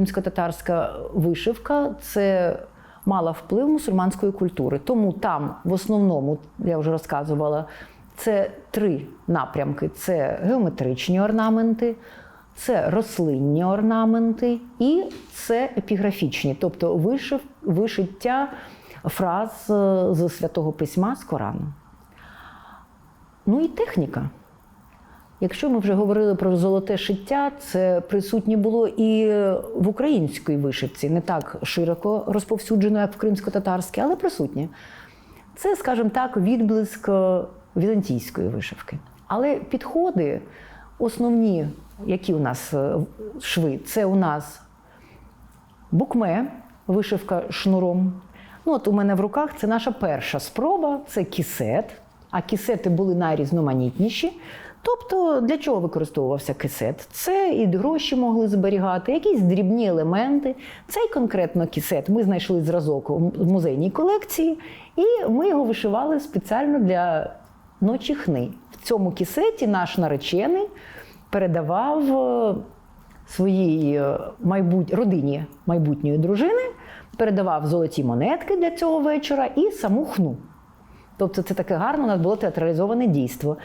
кримсько-татарська вишивка це мала вплив мусульманської культури. Тому там в основному, я вже розказувала, це три напрямки: це геометричні орнаменти, це рослинні орнаменти і це епіграфічні, тобто вишив, вишиття фраз е, з святого письма з Корану. Ну і техніка. Якщо ми вже говорили про золоте шиття, це присутнє було і в українській вишивці, не так широко розповсюджено, як в кримсько-татарській, але присутнє. Це, скажімо так, відблиск е, візантійської вишивки. Але підходи основні, які у нас е, шви, це у нас букме, вишивка шнуром. Ну, от у мене в руках це наша перша спроба, це кісет. А кісети були найрізноманітніші. Тобто, для чого використовувався кисет? Це і гроші могли зберігати, якісь дрібні елементи. Цей конкретно кісет ми знайшли зразок у музейній колекції, і ми його вишивали спеціально для ночі хни. В цьому кісеті наш наречений передавав е, своїй е, майбут... родині майбутньої дружини, передавав золоті монетки для цього вечора і саму хну. Тобто це таке гарне у нас було театралізоване дійство.